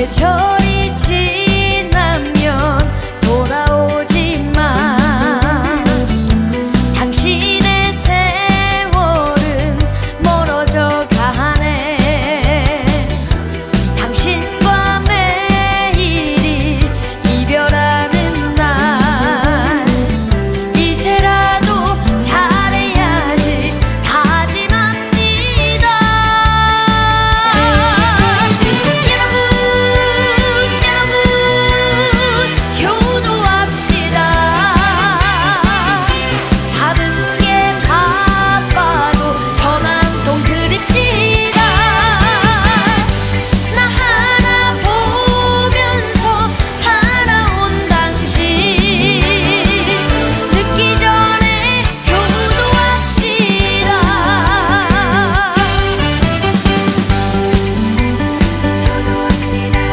내게 저